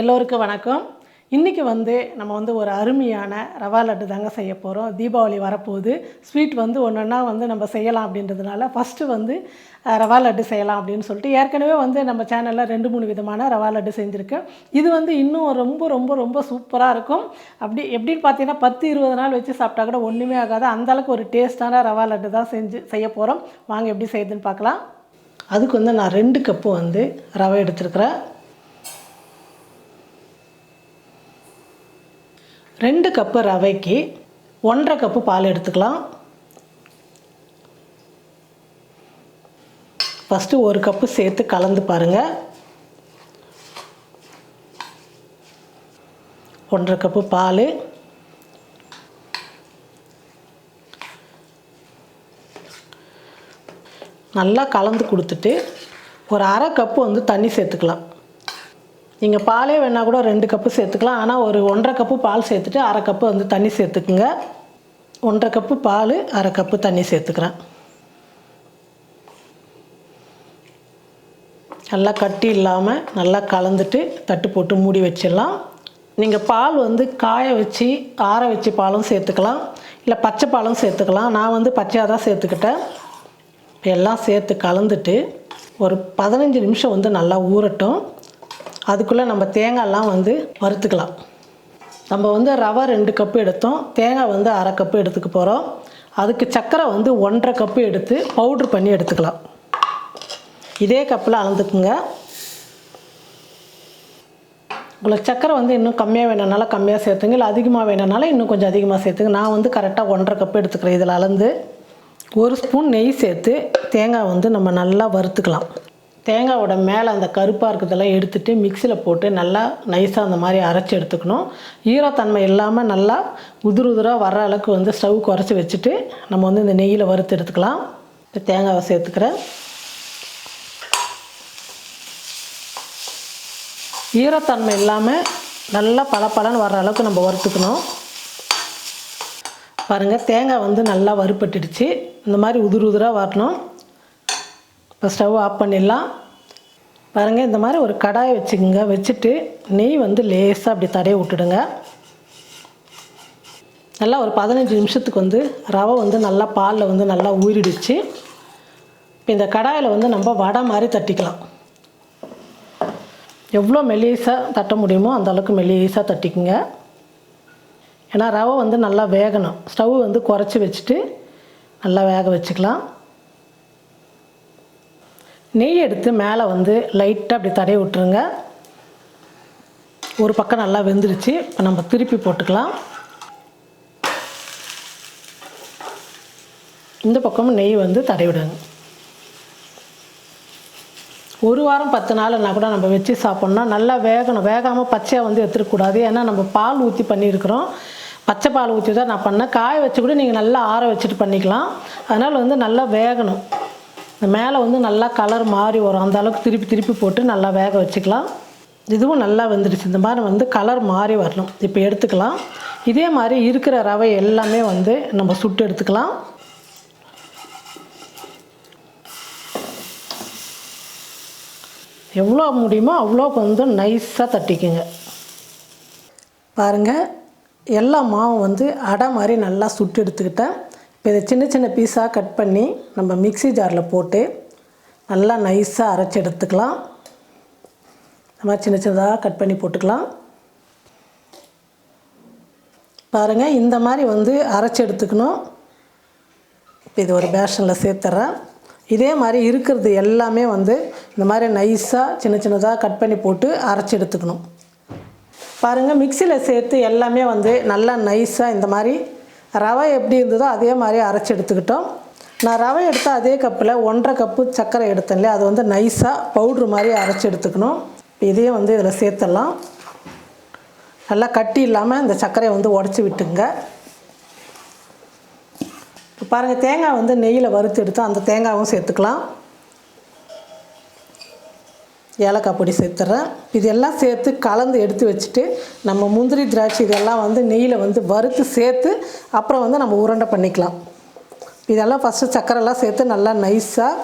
எல்லோருக்கும் வணக்கம். இன்றைக்கி வந்து நம்ம வந்து ஒரு அருமையான ரவா லட்டு தாங்க செய்ய போகிறோம் தீபாவளி வரப்போகுது. ஸ்வீட் வந்து ஒன்றா வந்து நம்ம செய்யலாம் அப்படின்றதுனால ஃபஸ்ட்டு வந்து ரவா லட்டு செய்யலாம் அப்படின்னு சொல்லிட்டு ஏற்கனவே வந்து நம்ம சேனலில் ரெண்டு மூணு விதமான ரவா லட்டு செஞ்சுருக்கேன் இது வந்து இன்னும் ரொம்ப ரொம்ப ரொம்ப சூப்பராக இருக்கும். அப்படி எப்படின்னு பார்த்தீங்கன்னா பத்து இருபது நாள் வச்சு சாப்பிட்டா கூட ஒன்றுமே ஆகாது. அந்தளவுக்கு ஒரு டேஸ்ட்டான ரவா லட்டு தான் செஞ்சு செய்ய போகிறோம் வாங்க எப்படி செய்யுதுன்னு பார்க்கலாம். அதுக்கு வந்து நான் ரெண்டு கப்பு வந்து ரவை எடுத்துருக்குறேன். ரெண்டு கப்பு ரவைக்கு ஒன்றரை கப்பு பால் எடுத்துக்கலாம். ஃபஸ்ட்டு ஒரு கப்பு சேர்த்து கலந்து பாருங்கள் ஒன்றரை கப்பு பால். நல்லா கலந்து கொடுத்துட்டு ஒரு அரை கப்பு வந்து தண்ணி சேர்த்துக்கலாம். நீங்கள் பாலே வேணால் கூட ரெண்டு கப்பு சேர்த்துக்கலாம். ஆனால் ஒரு ஒன்றரை கப்பு பால் சேர்த்துட்டு அரை கப்பு வந்து தண்ணி சேர்த்துக்குங்க. ஒன்றரை கப்பு பால் அரை கப்பு தண்ணி சேர்த்துக்கிறேன். நல்லா கட்டி இல்லாமல் நல்லா கலந்துட்டு தட்டு போட்டு மூடி வச்சிடலாம். நீங்கள் பால் வந்து காய வச்சு ஆற வச்சு பாலும் சேர்த்துக்கலாம். இல்லை பச்சை பாலும் சேர்த்துக்கலாம். நான் வந்து பச்சையாக தான் சேர்த்துக்கிட்டேன். எல்லாம் சேர்த்து கலந்துட்டு ஒரு பதினஞ்சு நிமிஷம் வந்து நல்லா ஊறட்டும். அதுக்குள்ளே நம்ம தேங்காய்லாம் வந்து வறுத்துக்கலாம். நம்ம வந்து ரவை ரெண்டு கப்பு எடுத்தோம். தேங்காய் வந்து அரை கப்பு எடுத்துக்க போகிறோம் அதுக்கு சர்க்கரை வந்து ஒன்றரை கப்பு எடுத்து பவுட்ரு பண்ணி எடுத்துக்கலாம். இதே கப்பில் அளந்துக்குங்க. உங்களுக்கு சர்க்கரை வந்து இன்னும் கம்மியாக வேணும்னால கம்மியாக சேர்த்துங்க. இல்லை அதிகமாக வேணும்னால இன்னும் கொஞ்சம் அதிகமாக சேர்த்துங்க. நான் வந்து கரெக்டாக ஒன்றரை கப்பு எடுத்துக்கிறேன். இதில் அளந்து ஒரு ஸ்பூன் நெய் சேர்த்து தேங்காய் வந்து நம்ம நல்லா வறுத்துக்கலாம். தேங்காவோட மேலே அந்த கருப்பாக இருக்கிறதெல்லாம் எடுத்துகிட்டு மிக்சியில் போட்டு நல்லா நைஸாக அந்த மாதிரி அரைச்சி எடுத்துக்கணும். ஈரத்தன்மை இல்லாமல் நல்லா உதிர் உதிராக வர அளவுக்கு வந்து ஸ்டவ் குறைச்சி வச்சுட்டு நம்ம வந்து இந்த நெய்யில் வறுத்து எடுத்துக்கலாம். இப்போ தேங்காவை சேர்த்துக்கிறேன். ஈரத்தன்மை இல்லாமல் நல்லா பளபளன்னு வர அளவுக்கு நம்ம வறுத்துக்கணும். பாருங்கள் தேங்காய் வந்து நல்லா வறுப்பட்டுடுச்சு இந்த மாதிரி உதிர் உதிராக வரணும். இப்போ ஸ்டவ் ஆஃப் பண்ணிடலாம். பாருங்கள் இந்த மாதிரி ஒரு கடாயை வச்சுக்கோங்க. வச்சுட்டு நெய் வந்து லேசாக அப்படி தடைய விட்டுடுங்க. நல்லா ஒரு பதினஞ்சு நிமிஷத்துக்கு வந்து ரவை வந்து நல்லா பாலில் வந்து நல்லா ஊறிடுச்சு. இப்போ இந்த கடாயில் வந்து நம்ம வடை மாதிரி தட்டிக்கலாம். எவ்வளோ மெல்லிசாக தட்ட முடியுமோ அந்த அளவுக்கு மெல்லிசாக தட்டிக்குங்க. ஏன்னா ரவை வந்து நல்லா வேகணும். ஸ்டவ் வந்து குறைச்சி வச்சுட்டு நல்லா வேக வச்சுக்கலாம். நெய் எடுத்து மேலே வந்து லைட்டாக அப்படி தடவி விட்டுருங்க. ஒரு பக்கம் நல்லா வெந்துருச்சு. இப்போ நம்ம திருப்பி போட்டுக்கலாம். இந்த பக்கமும் நெய் வந்து தடவி விடுங்க. ஒரு வாரம் பத்து நாள்னா கூட நம்ம வச்சு சாப்பிட்ணும். நல்லா வேகணும். வேகாமல் பச்சையாக வந்து எடுத்துடக்கூடாது. ஏன்னா நம்ம பால் ஊற்றி பண்ணியிருக்கிறோம். பச்சை பால் ஊற்றி தான் நான் பண்ணேன். காய வச்சு கூட நீங்கள் நல்லா ஆற வச்சுட்டு பண்ணிக்கலாம். அதனால் வந்து நல்லா வேகணும். இந்த மேலே வந்து நல்லா கலர் மாறி வரும். அந்த அளவுக்கு திருப்பி திருப்பி போட்டு நல்லா வேக வச்சுக்கலாம். இதுவும் நல்லா வந்துடுச்சு. இந்த மாதிரி வந்து கலர் மாறி வரணும். இப்போ எடுத்துக்கலாம். இதே மாதிரி இருக்கிற ரவை எல்லாமே வந்து நம்ம சுட்டு எடுத்துக்கலாம். எவ்வளோ முடியுமோ அவ்வளோ வந்து நைஸாக தட்டிக்குங்க. பாருங்கள் எல்லா மாவும் வந்து அடை மாதிரி நல்லா சுட்டு எடுத்துக்கிட்டேன். இப்போ இதை சின்ன சின்ன பீஸாக கட் பண்ணி நம்ம மிக்ஸி ஜாரில் போட்டு நல்லா நைஸாக அரைச்சி எடுத்துக்கலாம். இந்த மாதிரி சின்ன சின்னதாக கட் பண்ணி போட்டுக்கலாம். பாருங்கள் இந்த மாதிரி வந்து அரைச்சி எடுத்துக்கணும். இப்போ இது ஒரு பேஷனில் சேர்த்துட்றேன் இதே மாதிரி இருக்கிறது எல்லாமே வந்து இந்த மாதிரி நைஸாக சின்ன சின்னதாக கட் பண்ணி போட்டு அரைச்சி எடுத்துக்கணும். பாருங்கள் மிக்சியில் சேர்த்து எல்லாமே வந்து நல்லா நைஸாக இந்த மாதிரி ரவை எப்படி இருந்ததோ அதே மாதிரி அரைச்சி எடுத்துக்கிட்டோம். நான் ரவை எடுத்த அதே கப்பில் ஒன்றரை கப்பு சர்க்கரை எடுத்தேன் இல்லையா? அது வந்து நைஸாக பவுட்ரு மாதிரி அரைச்சி எடுத்துக்கணும். இதையும் வந்து இதில் சேர்த்துடலாம். நல்லா கட்டி இல்லாமல் இந்த சர்க்கரையை வந்து உடச்சி விட்டுங்க. பாருங்கள் தேங்காய் வந்து நெய்யில் வறுத்து எடுத்து அந்த தேங்காயும் சேர்த்துக்கலாம். ஏலக்காய் பொடி சேர்த்துட்றேன் இதெல்லாம் சேர்த்து கலந்து எடுத்து வச்சுட்டு நம்ம முந்திரி திராட்சை இதெல்லாம் வந்து நெய்யில் வந்து வறுத்து சேர்த்து அப்புறம் வந்து நம்ம உருண்டை பண்ணிக்கலாம். இதெல்லாம் ஃபஸ்ட்டு சர்க்கரைலாம் சேர்த்து நல்லா நைஸாக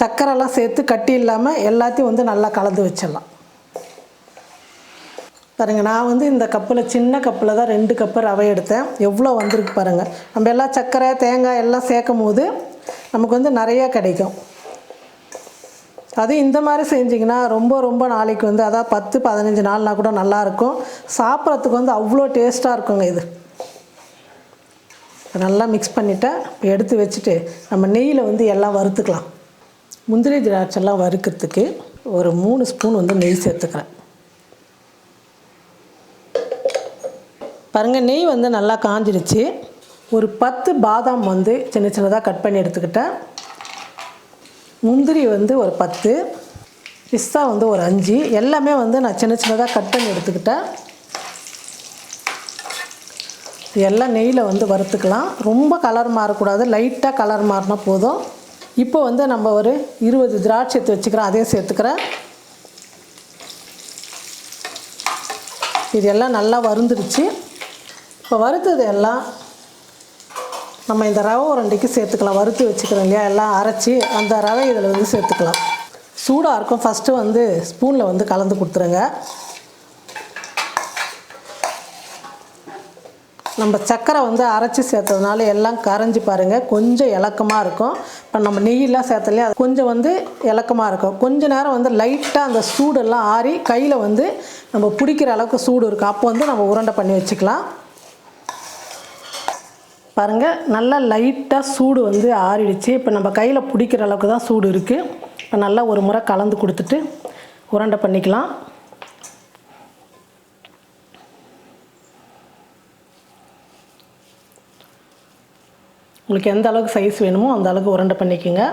சர்க்கரைலாம் சேர்த்து கட்டி இல்லாமல் எல்லாத்தையும் வந்து நல்லா கலந்து வச்சிடலாம். பாருங்கள் நான் வந்து இந்த கப்பில் சின்ன கப்பில் தான் ரெண்டு கப்பு ரவை எடுத்தேன். எவ்வளோ வந்திருக்கு பாருங்கள் நம்ம எல்லாம் சர்க்கரை தேங்காய் எல்லாம் சேர்க்கும் போது நமக்கு வந்து நிறையா கிடைக்கும். அது இந்த மாதிரி செஞ்சிங்கன்னா ரொம்ப ரொம்ப நாளைக்கு வந்து அதாவது பத்து பதினஞ்சு நாள்னா கூட நல்லாயிருக்கும் சாப்பிட்றதுக்கு வந்து அவ்வளோ டேஸ்ட்டாக இருக்குங்க இது. நல்லா மிக்ஸ் பண்ணிவிட்டேன் எடுத்து வச்சுட்டு நம்ம நெய்யில் வந்து எல்லாம் வறுத்துக்கலாம். முந்திரி திராட்சைலாம் வறுக்கிறதுக்கு ஒரு மூணு ஸ்பூன் வந்து நெய் சேர்த்துக்கிறேன். பாருங்கள் நெய் வந்து நல்லா காஞ்சிடுச்சு ஒரு பத்து பாதாம் வந்து சின்ன சின்னதாக கட் பண்ணி எடுத்துக்கிட்டேன். முந்திரி வந்து ஒரு பத்து பிஸ்தா வந்து ஒரு அஞ்சு எல்லாமே வந்து நான் சின்ன சின்னதாக கட் பண்ணி எடுத்துக்கிட்டேன். எல்லாம் நெய்யில் வந்து வறுத்துக்கலாம். ரொம்ப கலர் மாறக்கூடாது லைட்டாக கலர் மாறினா போதும். இப்போ வந்து நம்ம ஒரு இருபது திராட்சை எடுத்து வச்சுக்கிறோம் அதையும் சேர்த்துக்கிறேன். இது எல்லாம் நல்லா வறுந்துடுச்சு இப்போ வறுத்தது எல்லாம் நம்ம இந்த ரவை உருண்டைக்கு சேர்த்துக்கலாம். வறுத்து வச்சுக்கிறோம் இல்லையா? எல்லாம் அரைச்சி அந்த ரவை இதில் வந்து சேர்த்துக்கலாம். சூடாக இருக்கும். ஃபஸ்ட்டு வந்து ஸ்பூனில் வந்து கலந்து கொடுத்துருங்க. நம்ம சர்க்கரை வந்து அரைச்சி சேர்த்ததுனால எல்லாம் கரைஞ்சி பாருங்கள் கொஞ்சம் இலக்கமாக இருக்கும். இப்போ நம்ம நெய்யெல்லாம் சேர்த்தலையே அது கொஞ்சம் வந்து இலக்கமாக இருக்கும். கொஞ்ச நேரம் வந்து லைட்டாக அந்த சூடெல்லாம் ஆறி கையில் வந்து நம்ம பிடிக்கிற அளவுக்கு சூடு இருக்கும். அப்போ வந்து நம்ம உருண்டை பண்ணி வச்சுக்கலாம். பாருங்கள் நல்லா லைட்டாக சூடு வந்து ஆறிடுச்சு. இப்போ நம்ம கையில் பிடிக்கிற அளவுக்கு தான் சூடு இருக்குது இப்போ நல்லா ஒரு முறை கலந்து கொடுத்துட்டு உருண்டை பண்ணிக்கலாம். உங்களுக்கு எந்த அளவுக்கு சைஸ் வேணுமோ அந்த அளவுக்கு உருண்டை பண்ணிக்கோங்க.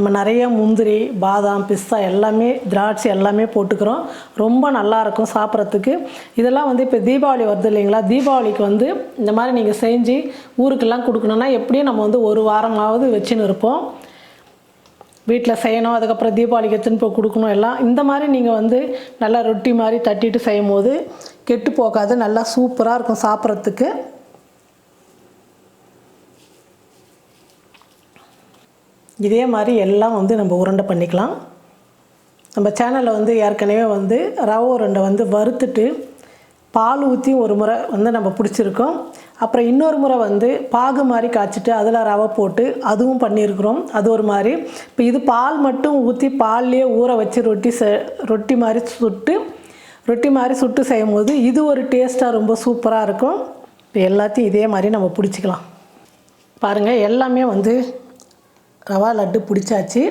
நம்ம நிறைய முந்திரி பாதாம் பிஸ்தா எல்லாமே திராட்சை எல்லாமே போட்டுக்கிறோம். ரொம்ப நல்லாயிருக்கும் சாப்பிட்றதுக்கு. இதெல்லாம் வந்து இப்போ தீபாவளி வருது இல்லைங்களா? தீபாவளிக்கு வந்து இந்த மாதிரி நீங்கள் செஞ்சு ஊருக்கெல்லாம் கொடுக்கணுன்னா எப்படியும் நம்ம வந்து ஒரு வாரமாவது வச்சுன்னு இருப்போம். வீட்டில் செய்யணும் அதுக்கப்புறம் தீபாவளிக்கு எடுத்துன்னு போய் கொடுக்கணும் எல்லாம். இந்த மாதிரி நீங்கள் வந்து நல்லா ரொட்டி மாதிரி தட்டிட்டு செய்யும் போது கெட்டு போகாது. நல்லா சூப்பராக இருக்கும் சாப்பிட்றதுக்கு. இதே மாதிரி எல்லாம் வந்து நம்ம உருண்டை பண்ணிக்கலாம். நம்ம சேனலில் வந்து ஏற்கனவே வந்து ரவை உருண்டை வந்து வறுத்துட்டு பால் ஊற்றி ஒரு முறை வந்து நம்ம பிடிச்சிருக்கோம். அப்புறம் இன்னொரு முறை வந்து பாகு மாதிரி காய்ச்சிட்டு அதில் ரவை போட்டு அதுவும் பண்ணியிருக்கிறோம். அது ஒரு மாதிரி இப்போ இது பால் மட்டும் ஊற்றி பால்லையே ஊற வச்சு ரொட்டி செ ரொட்டி மாதிரி சுட்டு ரொட்டி மாதிரி சுட்டு செய்யும் போது இது ஒரு டேஸ்ட்டாக ரொம்ப சூப்பராக இருக்கும். இப்போ எல்லாத்தையும் இதே மாதிரி நம்ம பிடிச்சிக்கலாம். பாருங்கள் எல்லாமே வந்து ரவா லட்டு பிடிச்சாச்சு.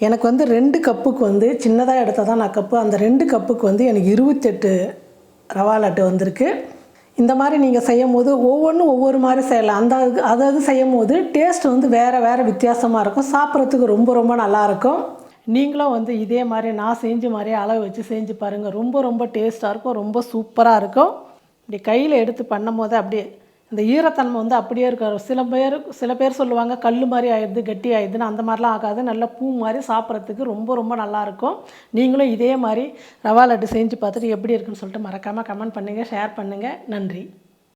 எனக்கு வந்து ரெண்டு கப்புக்கு வந்து சின்னதாக எடுத்தால் தான் நான் கப்பு. அந்த ரெண்டு கப்புக்கு வந்து எனக்கு இருபத்தெட்டு ரவா லட்டு வந்திருக்கு. இந்த மாதிரி நீங்கள் செய்யும் போது ஒவ்வொன்றும் ஒவ்வொரு மாதிரி செய்யலாம். அந்த அது அதாவது செய்யும் போது டேஸ்ட் வந்து வேறு வேறு வித்தியாசமாக இருக்கும். சாப்பிட்றதுக்கு ரொம்ப ரொம்ப நல்லாயிருக்கும் நீங்களும் வந்து இதே மாதிரி நான் செஞ்ச மாதிரியே அளவு வச்சு செஞ்சு பாருங்கள் ரொம்ப ரொம்ப டேஸ்ட்டாக இருக்கும். ரொம்ப சூப்பராக இருக்கும். இப்படி கையில் எடுத்து பண்ணும் போது அப்படியே இந்த ஈரத்தன்மை வந்து அப்படியே இருக்காது சில பேர் சில பேர் சொல்லுவாங்க கல் மாதிரி ஆயிடுது கட்டி ஆயிடுதுன்னு. அந்த மாதிரிலாம் ஆகாது. நல்ல பூ மாதிரி சாப்பிட்றதுக்கு ரொம்ப ரொம்ப நல்லாயிருக்கும் நீங்களும் இதே மாதிரி ரவா லட்டு செஞ்சு பார்த்துட்டு எப்படி இருக்குன்னு சொல்லிட்டு மறக்காமல் கமெண்ட் பண்ணுங்கள் ஷேர் பண்ணுங்கள் நன்றி.